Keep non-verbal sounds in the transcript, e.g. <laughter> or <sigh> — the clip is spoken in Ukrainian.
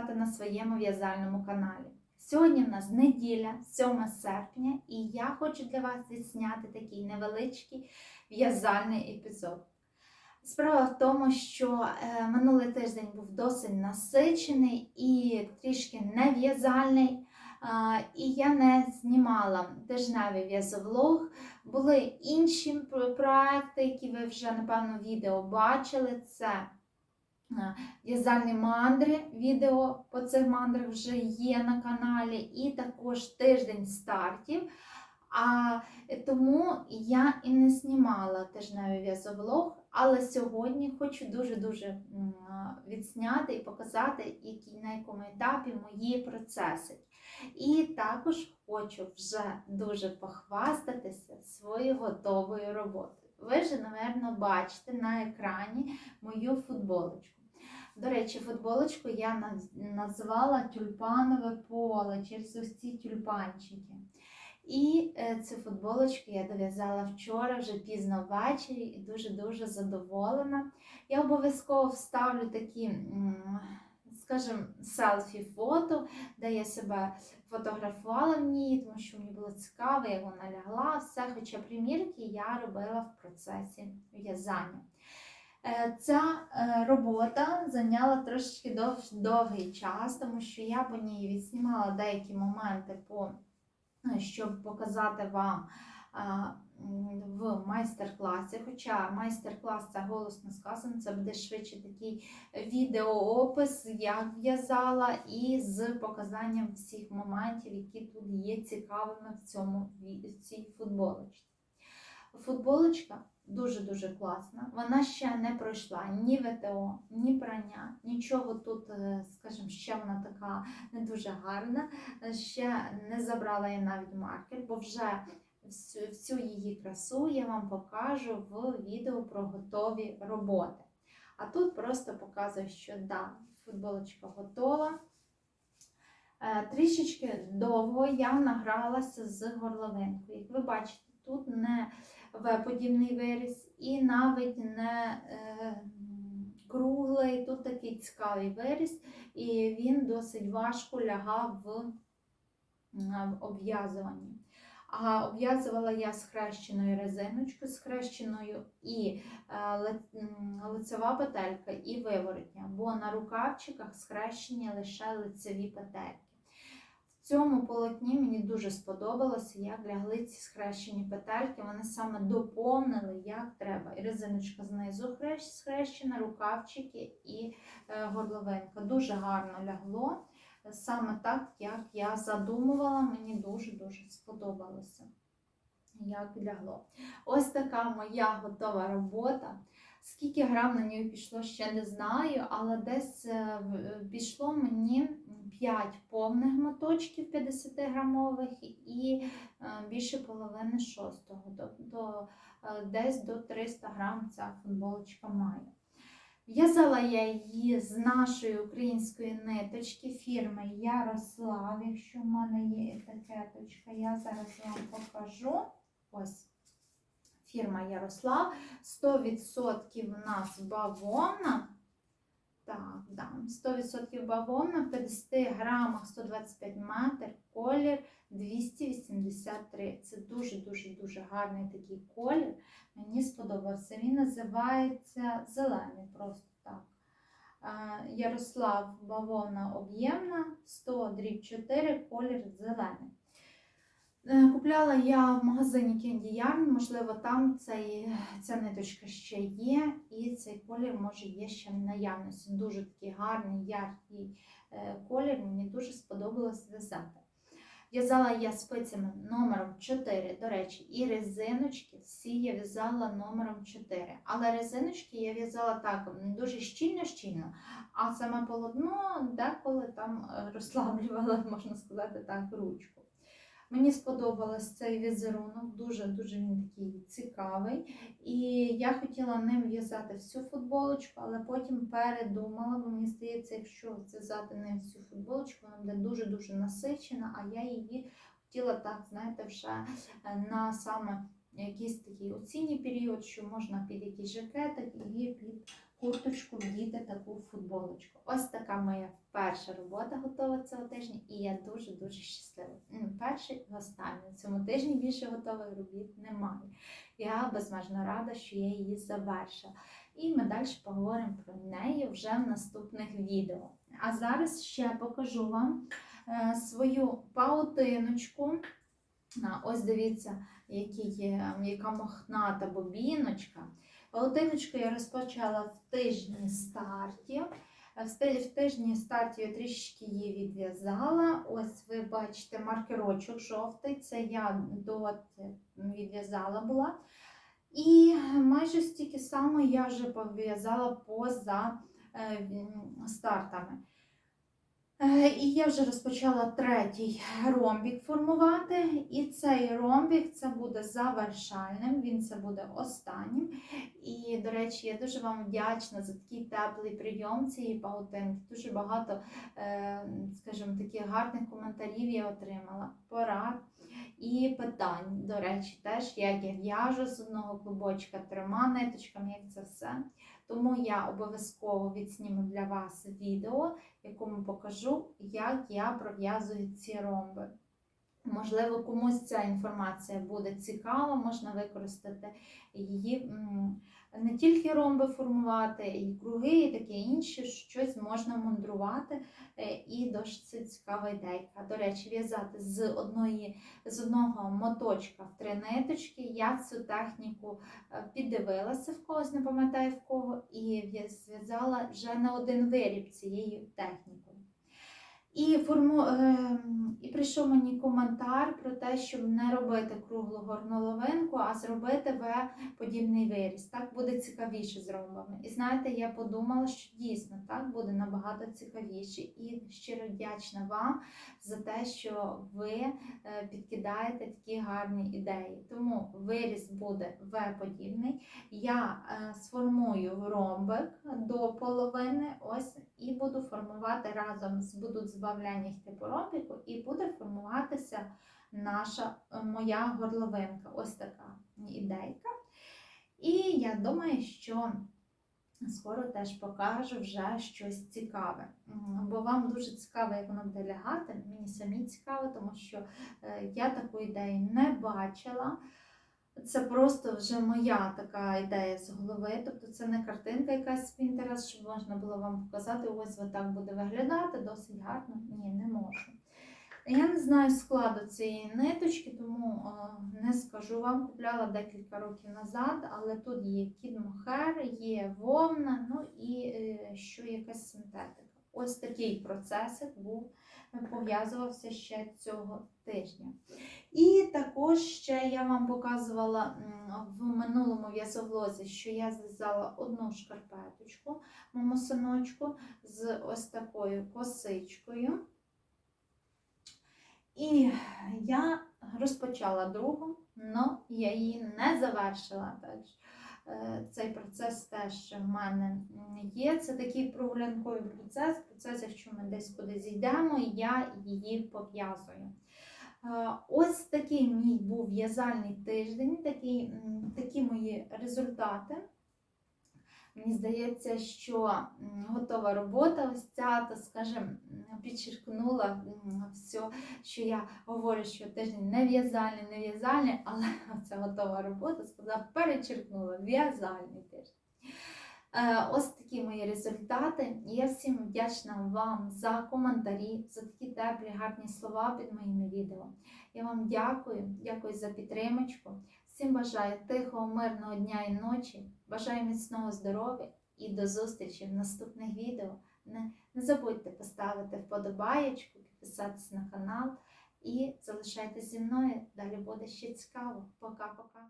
Вітати на своєму в'язальному каналі. Сьогодні в нас неділя, 7 серпня, і я хочу для вас відзняти такий невеличкий в'язальний епізод. Справа в тому, що е, минулий тиждень був досить насичений і трішки нев'язальний. І я не знімала тижневий в'язовлог. Були інші проекти, які ви вже, напевно, відео бачили. Це в'язальні мандри. Відео по цих мандрах вже є на каналі, і також тиждень стартів. А тому я і не знімала тижневий в'язовлог, але сьогодні хочу дуже-дуже м, відзняти і показати, які, на якому етапі мої процеси. І також хочу вже дуже похвастатися своєю готовою роботою. Ви ж, напевно, бачите на екрані мою футболочку. До речі, футболочку я назвала тюльпанове поле через ось ці тюльпанчики. І е, цю футболочку я дов'язала вчора, вже пізно ввечері, і дуже-дуже задоволена. Я обов'язково вставлю такі, скажімо, селфі-фото, де я себе фотографувала в ній, тому що мені було цікаво, як вона лягла, все, хоча примірки я робила в процесі в'язання. Е, Ця е, робота зайняла трошечки дов- довгий час, тому що я по ній відснімала деякі моменти, по, е, щоб показати вам в майстер-класі. Хоча майстер-клас це голосно сказано, це буде швидше такий відеоопис, як в'язала, і з показанням всіх моментів, які тут є цікавими в, цьому, в цій футболочці. Футболочка дуже-дуже класна. Вона ще не пройшла ні ВТО, ні прання, нічого тут, е, скажімо, ще вона така не дуже гарна. Ще не забрала я навіть маркер, бо вже всю, всю її красу я вам покажу в відео про готові роботи. А тут просто показую, що да, футболочка готова. Е, Трішечки довго я награлася з горловинкою. Як ви бачите, тут не В-подібний виріс і навіть не е, круглий, тут такий цікавий виріс, і він досить важко лягав в м, обв'язуванні. А обв'язувала я з хрещеною резиночкою, з хрещеною і е, лицева петелька, і виворотня, бо на рукавчиках схрещені лише лицеві петельки. Цьому полотні мені дуже сподобалося, як лягли ці схрещені петельки. Вони саме доповнили, як треба. І резиночка знизу схрещена, рукавчики і е, горловинка. Дуже гарно лягло. Саме так, як я задумувала, мені дуже-дуже сподобалося, як лягло. Ось така моя готова робота. Скільки грам на нього пішло, ще не знаю, але десь е, пішло мені 5 повних моточків 50-грамових і е, більше половини шостого. Тобто е, десь до 300 грам ця футболочка має. В'язала я її з нашої української ниточки фірми Ярослав. Якщо в мене є етикеточка, я зараз вам покажу. Ось фірма Ярослав. 100% в нас бавовна. Так, да, 100% бавовна, в 50 грамах 125 метр, колір 283. Це дуже-дуже-дуже гарний такий колір. Мені сподобався. Він називається зелений, просто так. Ярослав бавовна об'ємна, 100 дріб 4, колір зелений. Е, Купляла я в магазині Candy Yarn, можливо, там цей, ця ниточка ще є, і цей колір може є ще в наявності. Дуже такий гарний, яркий е, колір, мені дуже сподобалось в'язати. В'язала я спицями номером 4, до речі, і резиночки всі я в'язала номером 4. Але резиночки я в'язала так м, дуже щільно-щільно, а саме полотно деколи там е, <laughs> розслаблювала, можна сказати так, ручку. Мені сподобався цей візерунок, дуже-дуже він такий цікавий. І я хотіла ним в'язати всю футболочку, але потім передумала, бо мені здається, якщо зв'язати ним всю футболочку, вона буде дуже-дуже насичена, а я її хотіла так, знаєте, вже е, на саме якийсь такий осінній період, що можна під якийсь жакетик і під курточку вдіти таку футболочку. Ось така моя перша робота готова цього тижня, і я дуже-дуже щаслива. Перший і останній. Цьому тижні більше готових робіт немає. Я безмежно рада, що я її завершила. І ми далі поговоримо про неї вже в наступних відео. А зараз ще покажу вам е, свою паутиночку. Ось дивіться, яка мохната бобіночка. Паутиночку я розпочала в тижні старті. В тижні старті я трішки її відв'язала. Ось ви бачите маркерочок жовтий. Це я до відв'язала була. І майже стільки само я вже пов'язала поза е, стартами. Е, І я вже розпочала третій ромбік формувати. І цей ромбік це буде завершальним, він це буде останнім. І, до речі, я дуже вам вдячна за такий теплий прийом цієї паутинки. Дуже багато, е, скажімо, таких гарних коментарів я отримала, порад і питань. До речі, теж як я в'яжу з одного клубочка трьома ниточками, як це все. Тому я обов'язково відсніму для вас відео, в якому покажу, як я пров'язую ці ромби. Можливо, комусь ця інформація буде цікава, можна використати її не тільки ромби формувати, і круги, і таке інше, щось можна мундрувати. Е, І досить цікава ідейка. До речі, в'язати з одної з одного моточка в три ниточки. Я цю техніку е, піддивилася в когось, не пам'ятаю в кого, і зв'язала вже не один виріб цією технікою. І, форму, е, і прийшов мені коментар про те, щоб не робити круглу горноловинку, а зробити В-подібний виріс. Так буде цікавіше з ромбами. І знаєте, я подумала, що дійсно так буде набагато цікавіше. І щиро вдячна вам за те, що ви е, підкидаєте такі гарні ідеї. Тому виріс буде В-подібний. Я е, сформую ромбик до половини, ось і буду формувати разом з будуть збавляння ромбику, і буде формуватися наша е, моя горловинка. Ось така ідейка. І я думаю, що скоро теж покажу вже щось цікаве. Бо вам дуже цікаво, як воно буде лягати. Мені самі цікаво, тому що е, я таку ідею не бачила. Це просто вже моя така ідея з голови. Тобто це не картинка якась з Pinterest, щоб можна було вам показати, ось отак буде виглядати, досить гарно. Ні, не можу. Я не знаю складу цієї ниточки, тому не скажу вам. Купляла декілька років назад, але тут є кідмохер, є вовна, ну і е, що якась синтетика. Ось такий процесик був, пов'язувався ще цього тижня. І також ще я вам показувала в минулому в'язовлозі, що я зв'язала одну шкарпеточку, моєму синочку, з ось такою косичкою. І я розпочала другу, але я її не завершила. Теж. Е, Цей процес теж в мене є. Це такий прогулянковий процес. Процес, якщо ми десь кудись йдемо, я її пов'язую. Е, Ось такий мій був в'язальний тиждень, такі, такі мої результати. Мені здається, що готова робота, ось ця, то скажімо, підчеркнула все, що я говорю, що тиждень не в'язальний, не в'язальний, але <laughs> ця готова робота сказала, перечеркнула в'язальний тиждень. Е, Ось такі мої результати. Я всім вдячна вам за коментарі, за такі теплі, гарні слова під моїми відео. Я вам дякую, дякую за підтримочку. Всім бажаю тихого, мирного дня і ночі. Бажаю міцного здоров'я і до зустрічі в наступних відео. Не, не забудьте поставити вподобаєчку, підписатися на канал і залишайтеся зі мною. Далі буде ще цікаво. Пока-пока.